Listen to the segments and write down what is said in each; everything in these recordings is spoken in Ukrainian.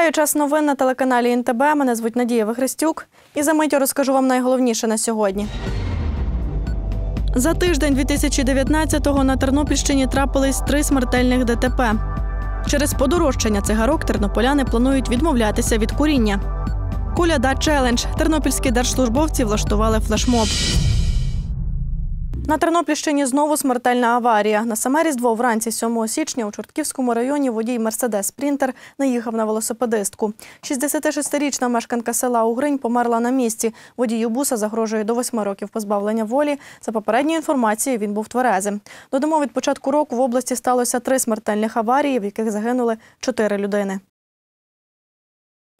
Вітаю час новин на телеканалі НТБ. Мене звуть Надія Вихрестюк. І за миттю розкажу вам найголовніше на сьогодні. За тиждень 2019-го на Тернопільщині трапились три смертельних ДТП. Через подорожчання цигарок тернополяни планують відмовлятися від куріння. Куляда челендж. Тернопільські держслужбовці влаштували флешмоб. На Тернопільщині знову смертельна аварія. На саме Різдво вранці 7 січня у Чортківському районі водій Мерседес Спрінтер наїхав на велосипедистку. 66-річна мешканка села Угринь померла на місці. Водію буса загрожує до 8 років позбавлення волі. За попередньою інформацією, він був тверезим. Додамо, від початку року в області сталося три смертельних аварії, в яких загинули чотири людини.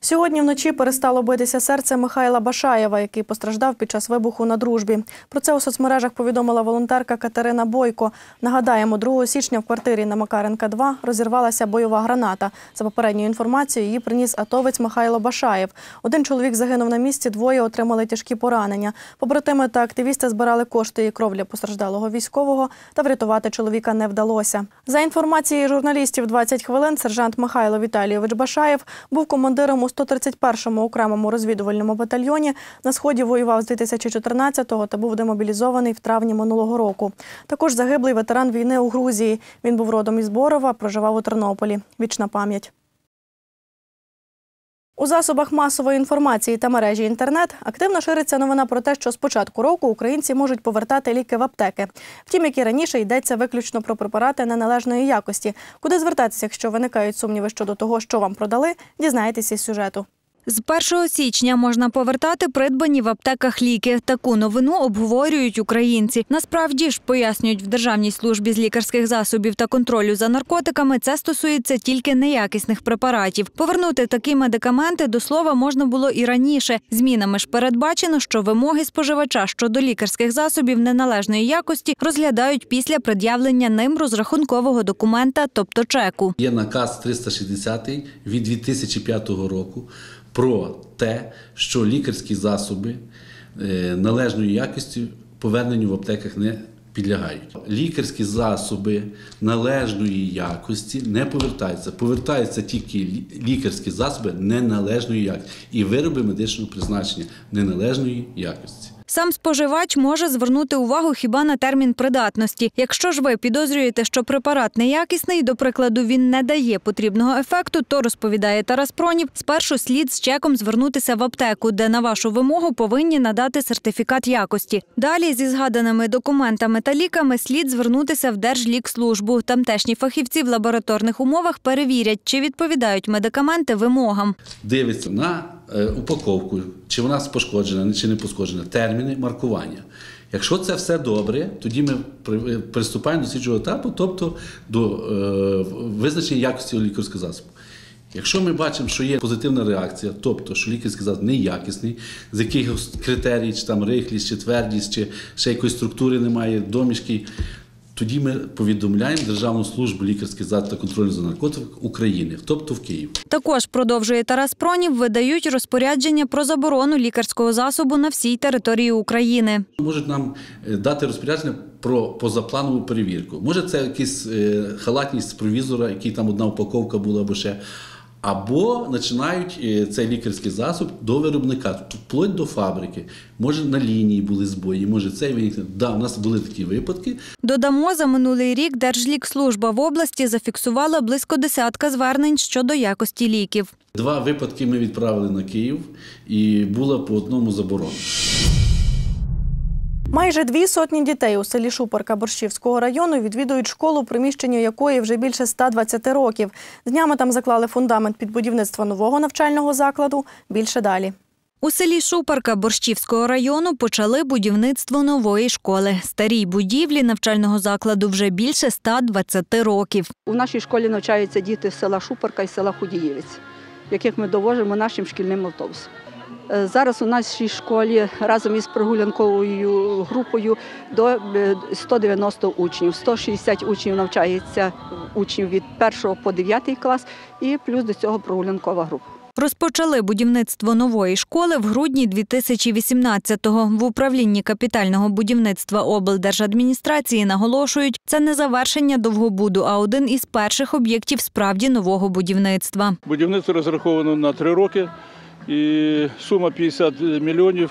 Сьогодні вночі перестало битися серце Михайла Башаєва, який постраждав під час вибуху на дружбі. Про це у соцмережах повідомила волонтерка Катерина Бойко. Нагадаємо, 2 січня в квартирі на Макаренка 2 розірвалася бойова граната. За попередньою інформацією, її приніс атовець Михайло Башаєв. Один чоловік загинув на місці, двоє отримали тяжкі поранення. Побратими та активісти збирали кошти і кров для постраждалого військового, та врятувати чоловіка не вдалося. За інформацією журналістів 20 хвилин, сержант Михайло Віталійович Башаєв був командиром 131-му окремому розвідувальному батальйоні. На сході воював з 2014-го та був демобілізований в травні минулого року. Також загиблий ветеран війни у Грузії. Він був родом із Борова, проживав у Тернополі. Вічна пам'ять. У засобах масової інформації та мережі інтернет активно шириться новина про те, що з початку року українці можуть повертати ліки в аптеки. Втім, як і раніше йдеться виключно про препарати неналежної якості. Куди звертатися, якщо виникають сумніви щодо того, що вам продали, дізнаєтеся із сюжету. З 1 січня можна повертати придбані в аптеках ліки. Таку новину обговорюють українці. Насправді ж пояснюють в Державній службі з лікарських засобів та контролю за наркотиками. Це стосується тільки неякісних препаратів. Повернути такі медикаменти до слова можна було і раніше. Змінами ж передбачено, що вимоги споживача щодо лікарських засобів неналежної якості розглядають після пред'явлення ним розрахункового документа, тобто чеку. Є наказ 360 від 2005 року про те, що лікарські засоби е, належної якості поверненню в аптеках не підлягають. Лікарські засоби належної якості не повертаються. Повертаються тільки лікарські засоби неналежної якості і вироби медичного призначення неналежної якості. Сам споживач може звернути увагу хіба на термін придатності. Якщо ж ви підозрюєте, що препарат неякісний, до прикладу, він не дає потрібного ефекту, то розповідає Тарас Пронів, спершу слід з чеком звернутися в аптеку, де на вашу вимогу повинні надати сертифікат якості. Далі зі згаданими документами та ліками слід звернутися в Держлікслужбу. Тамтешні фахівці в лабораторних умовах перевірять, чи відповідають медикаменти вимогам. дивиться на упаковку, чи вона пошкоджена, чи не пошкоджена, терміни маркування. Якщо це все добре, тоді ми е, приступаємо до слідчого етапу, тобто до е, визначення якості лікарського засобу. Якщо ми бачимо, що є позитивна реакція, тобто що лікарський засіб неякісний, з якихось критерій, чи там рихлість, чи твердість, чи ще якоїсь структури немає, домішки, тоді ми повідомляємо Державну службу лікарських засобів та контролю за наркотиками України, тобто в Київ. Також продовжує Тарас Пронів, видають розпорядження про заборону лікарського засобу на всій території України. Можуть нам е, дати розпорядження про позапланову перевірку. Може, це якась е, халатність провізора, який там одна упаковка була або ще. Або починають е, цей лікарський засіб до виробника, вплоть до фабрики. Може, на лінії були збої, може цей виникне. Да, у нас були такі випадки. Додамо, за минулий рік Держлікслужба в області зафіксувала близько десятка звернень щодо якості ліків. Два випадки ми відправили на Київ, і було по одному заборона. Майже дві сотні дітей у селі Шупорка Борщівського району відвідують школу, приміщенню якої вже більше 120 років. З днями там заклали фундамент під будівництво нового навчального закладу. Більше далі. У селі Шупарка Борщівського району почали будівництво нової школи. Старій будівлі навчального закладу вже більше 120 років. У нашій школі навчаються діти з села Шупорка і села Худіївець, яких ми довожимо нашим шкільним автобусом. Е, Зараз у нашій школі разом із прогулянковою групою до е, 190 учнів. 160 учнів навчається учнів від 1 по 9 клас і плюс до цього прогулянкова група. Розпочали будівництво нової школи в грудні 2018-го. В управлінні капітального будівництва облдержадміністрації наголошують, це не завершення довгобуду, а один із перших об'єктів справді нового будівництва. Будівництво розраховано на три роки і сума 50 мільйонів,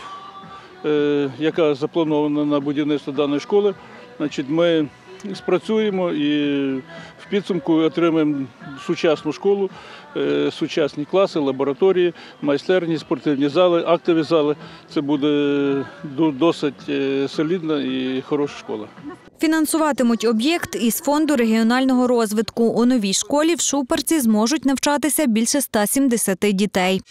е, яка запланована на будівництво даної школи. Значить, ми спрацюємо і в підсумку отримаємо сучасну школу, е, сучасні класи, лабораторії, майстерні, спортивні зали, актові зали. Це буде досить е, солідна і хороша школа. Фінансуватимуть об'єкт із фонду регіонального розвитку. У новій школі в Шупарці зможуть навчатися більше 170 дітей.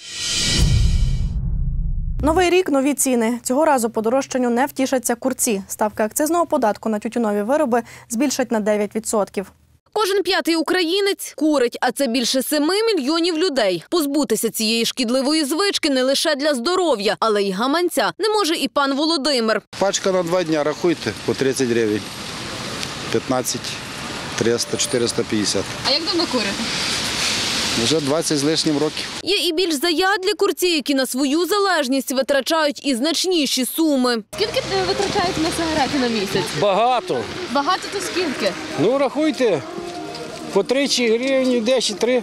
Новий рік нові ціни. Цього разу подорожчанню не втішаться курці. Ставка акцизного податку на тютюнові вироби збільшать на 9%. Кожен п'ятий українець курить, а це більше семи мільйонів людей. Позбутися цієї шкідливої звички не лише для здоров'я, але й гаманця не може і пан Володимир. Пачка на два дня, рахуйте, по 30 гривень. 15, 300, 450. А як давно курите? Вже 20 з лишнім років. Є і більш заядлі курці, які на свою залежність витрачають і значніші суми. Скільки витрачають на сигарети на місяць? Багато. Багато то скільки? Ну, рахуйте, по 30 гривень, 10, 3,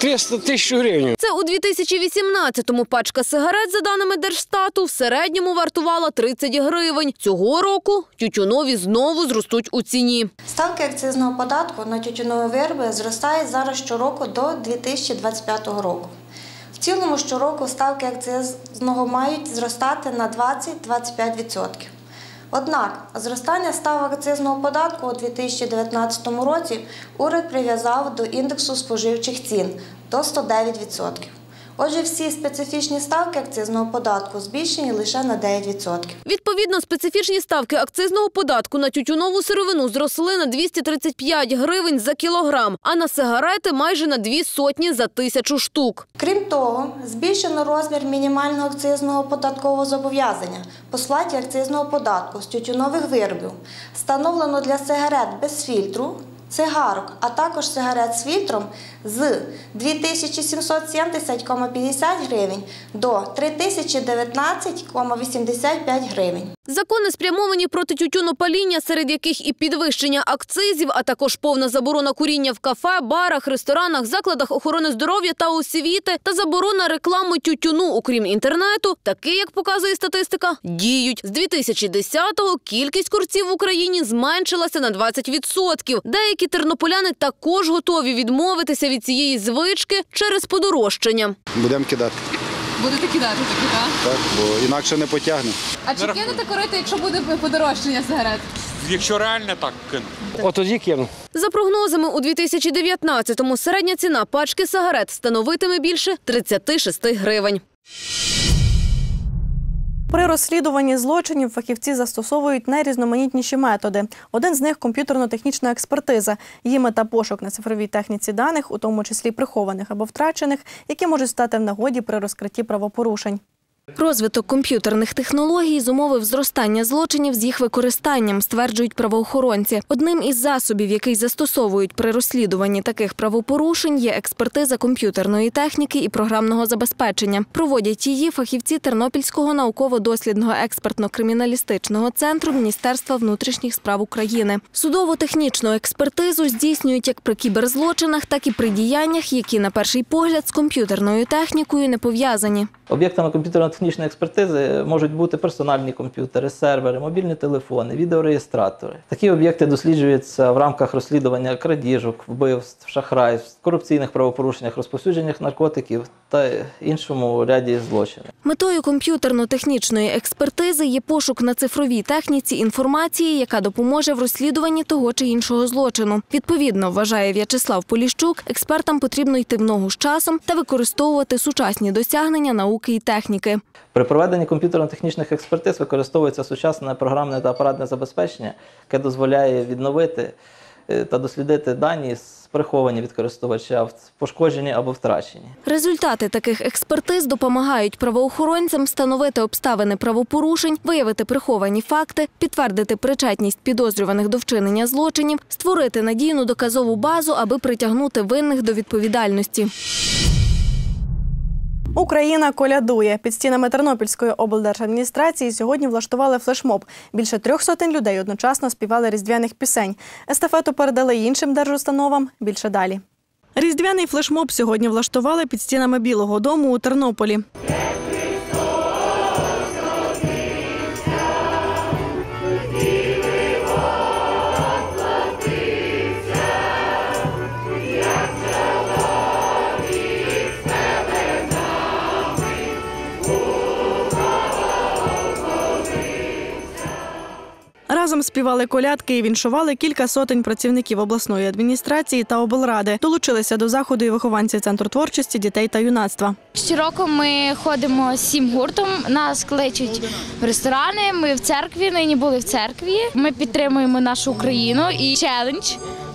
300 тисяч гривень. Це у 2018-му пачка сигарет, за даними Держстату, в середньому вартувала 30 гривень. Цього року тютюнові знову зростуть у ціні. Ставки акцизного податку на тютюнові вироби зростають зараз щороку до 2025 року. В цілому щороку ставки акцизного мають зростати на 20-25%. Однак зростання ставок акцизного податку у 2019 році уряд прив'язав до індексу споживчих цін до 109%. Отже, всі специфічні ставки акцизного податку збільшені лише на 9%. Відповідно, специфічні ставки акцизного податку на тютюнову сировину зросли на 235 гривень за кілограм, а на сигарети майже на дві сотні за тисячу штук. Крім того, збільшено розмір мінімального акцизного податкового зобов'язання по сплаті акцизного податку з тютюнових виробів. Встановлено для сигарет без фільтру, цигарок, а також сигарет з фільтром з 2770,50 гривень до 3019,85 гривень. Закони спрямовані проти тютюнопаління, серед яких і підвищення акцизів, а також повна заборона куріння в кафе, барах, ресторанах, закладах охорони здоров'я та освіти та заборона реклами тютюну, окрім інтернету, таки, як показує статистика, діють. З 2010-го кількість курців в Україні зменшилася на 20%. Деякі тернополяни також готові відмовитися від цієї звички через подорожчання. Будемо кидати. Будете кидати таки, так? Так, бо інакше не потягне. А чи кинете курити, якщо буде подорожчання сигарет? Якщо реально так кину. От тоді кину. За прогнозами, у 2019-му середня ціна пачки сигарет становитиме більше 36 гривень. При розслідуванні злочинів фахівці застосовують найрізноманітніші методи. Один з них комп'ютерно-технічна експертиза. Її мета пошук на цифровій техніці даних, у тому числі прихованих або втрачених, які можуть стати в нагоді при розкритті правопорушень. Розвиток комп'ютерних технологій зумовив зростання злочинів з їх використанням, стверджують правоохоронці. Одним із засобів, який застосовують при розслідуванні таких правопорушень, є експертиза комп'ютерної техніки і програмного забезпечення. Проводять її фахівці Тернопільського науково-дослідного експертно-криміналістичного центру Міністерства внутрішніх справ України. Судово-технічну експертизу здійснюють як при кіберзлочинах, так і при діяннях, які на перший погляд з комп'ютерною технікою не пов'язані. Об'єктами комп'ютерно-технічної експертизи можуть бути персональні комп'ютери, сервери, мобільні телефони, відеореєстратори. Такі об'єкти досліджуються в рамках розслідування крадіжок, вбивств, шахрайств, корупційних правопорушеннях, розповсюдженнях наркотиків та іншому ряді злочинів. Метою комп'ютерно-технічної експертизи є пошук на цифровій техніці інформації, яка допоможе в розслідуванні того чи іншого злочину. Відповідно, вважає В'ячеслав Поліщук, експертам потрібно йти в ногу з часом та використовувати сучасні досягнення науки і техніки. При проведенні комп'ютерно-технічних експертиз використовується сучасне програмне та апаратне забезпечення, яке дозволяє відновити е, та дослідити дані, приховані від користувача, пошкоджені або втрачені. Результати таких експертиз допомагають правоохоронцям встановити обставини правопорушень, виявити приховані факти, підтвердити причетність підозрюваних до вчинення злочинів, створити надійну доказову базу, аби притягнути винних до відповідальності. Україна колядує. Під стінами Тернопільської облдержадміністрації сьогодні влаштували флешмоб. Більше трьох сотень людей одночасно співали різдвяних пісень. Естафету передали іншим держустановам. Більше далі. Різдвяний флешмоб сьогодні влаштували під стінами Білого дому у Тернополі. Разом співали колядки і віншували кілька сотень працівників обласної адміністрації та облради. Долучилися до заходу і вихованці центру творчості дітей та юнацтва. Щороку ми ходимо сім гуртом. Нас кличуть в ресторани. Ми в церкві. Нині були в церкві. Ми підтримуємо нашу Україну і челендж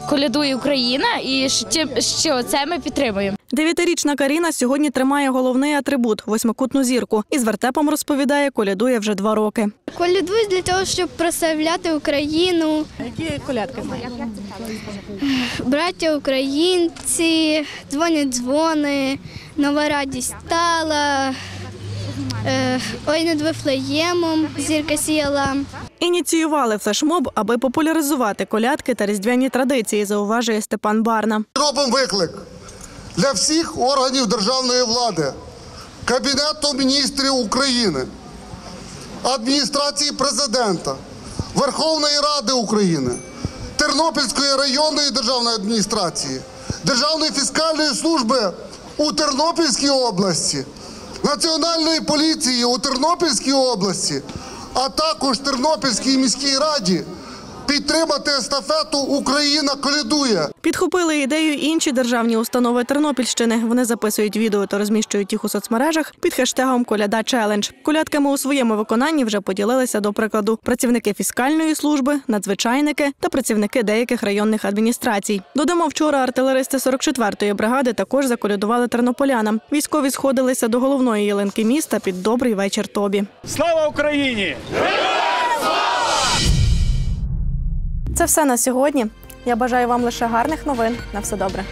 колядує Україна. І що, що це ми підтримуємо. Дев'ятирічна Каріна сьогодні тримає головний атрибут восьмикутну зірку. І з вертепом розповідає, колядує вже два роки. Колядують для того, щоб прославляти Україну. Які колядки? Браття українці, дзвонять дзвони, нова радість стала. е, Ой, над Вифлеємом зірка сіяла. Ініціювали флешмоб, аби популяризувати колядки та різдвяні традиції, зауважує Степан Барна. Робимо виклик для всіх органів державної влади, Кабінету міністрів України, адміністрації президента, Верховної Ради України, Тернопільської районної державної адміністрації, Державної фіскальної служби у Тернопільській області, Національної поліції у Тернопільській області, а також Тернопільській міській раді підтримати естафету Україна колядує. Підхопили ідею інші державні установи Тернопільщини. Вони записують відео та розміщують їх у соцмережах під хештегом Коляда Челендж. Колядками у своєму виконанні вже поділилися до прикладу працівники фіскальної служби, надзвичайники та працівники деяких районних адміністрацій. Додамо, вчора артилеристи 44-ї бригади також заколядували тернополянам. Військові сходилися до головної ялинки міста під добрий вечір тобі. Слава Україні! Це все на сьогодні. Я бажаю вам лише гарних новин. На все добре.